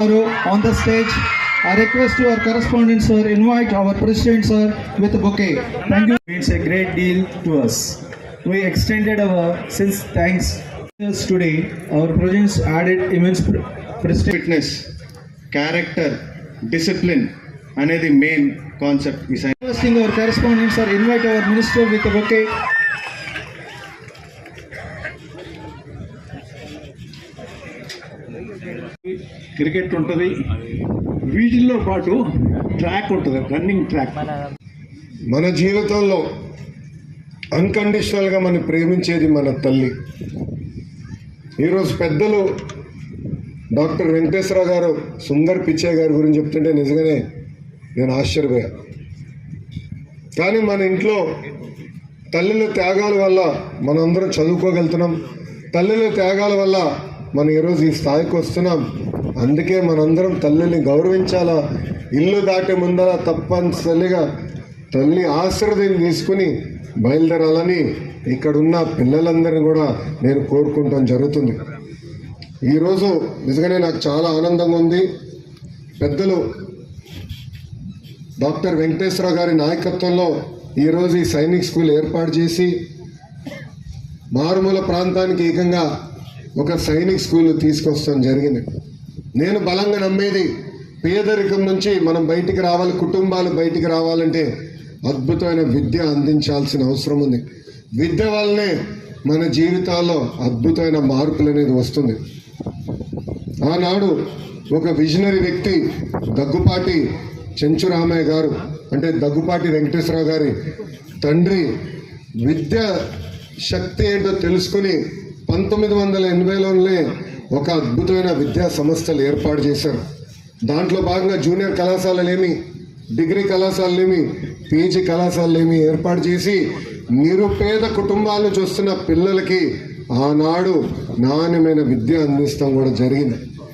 On the stage. I request our correspondent sir invite our president sir with a bouquet. Thank you. Means a great deal to us. We extended our since thanks Yes, today. Our presence added immense pre- prestige. Fitness character discipline అనేది main concept ఈ sign Requesting our correspondent sir invite our minister with a bouquet. Cricket ఉంటుంది. వీటిల్లో పాటు track ఉంటుంది running track. మన జీవితంలో అన్కండిషనల్గా మనం ప్రేమించేది మన తల్లి. ఈరోజు పెద్దలు డాక్టర్ వెంకటేశ్వర గారు సుందర్ పిచ్చే గారి గురించి చెప్తుంటే నిజంగానే నేను ఆశ్చర్యపోయా. కానీ మన ఇంట్లో తల్లుల త్యాగాల వల్ల మనందరం చదువుకోగలుగుతున్నాం. తల్లుల త్యాగాల వల్ల మనం ఈరోజు ఈ స్థాయికి వస్తున్నాం. అందుకే మనందరం తల్లిని గౌరవించాలా? ఇల్లు దాటే ముందర తప్పనిసరిగా తల్లి ఆశ్రదం తీసుకుని బయలుదేరాలని ఇక్కడున్న పిల్లలందరినీ కూడా నేను కోరుకుంటాం. జరుగుతుంది. ఈరోజు నిజంగానే నాకు చాలా ఆనందంగా ఉంది. పెద్దలు డాక్టర్ వెంకటేశ్వర గారి నాయకత్వంలో ఈరోజు ఈ సైనిక్ స్కూల్ ఏర్పాటు చేసి మారుమూల ప్రాంతానికి ఏకంగా ఒక సైనిక్ స్కూల్ తీసుకొస్తాం జరిగింది. నేను బలంగా నమ్మేది పేదరికం నుంచి మనం బయటికి రావాలి కుటుంబాలు బయటికి రావాలంటే అద్భుతమైన విద్య అందించాల్సిన అవసరం ఉంది. విద్య వల్లనే మన జీవితాల్లో అద్భుతమైన మార్పులు అనేది వస్తుంది. ఆనాడు ఒక విజనరీ వ్యక్తి దగ్గుపాటి చెంచురామయ్య గారు అంటే దగ్గుపాటి వెంకటేశ్వరరావు గారి తండ్రి విద్య శక్తి ఏంటో తెలుసుకుని పంతొమ్మిది వందల ఎనభైలోనే ఒక అద్భుతమైన విద్యా సంస్థలు ఏర్పాటు చేశారు. దాంట్లో భాగంగా జూనియర్ కళాశాలలేమి డిగ్రీ కళాశాలలేమి పీజీ కళాశాలలేమి ఏర్పాటు చేసి నిరుపేద కుటుంబాలను చూస్తున్న పిల్లలకి ఆనాడు నాణ్యమైన విద్య అందిస్తాం కూడా జరిగింది.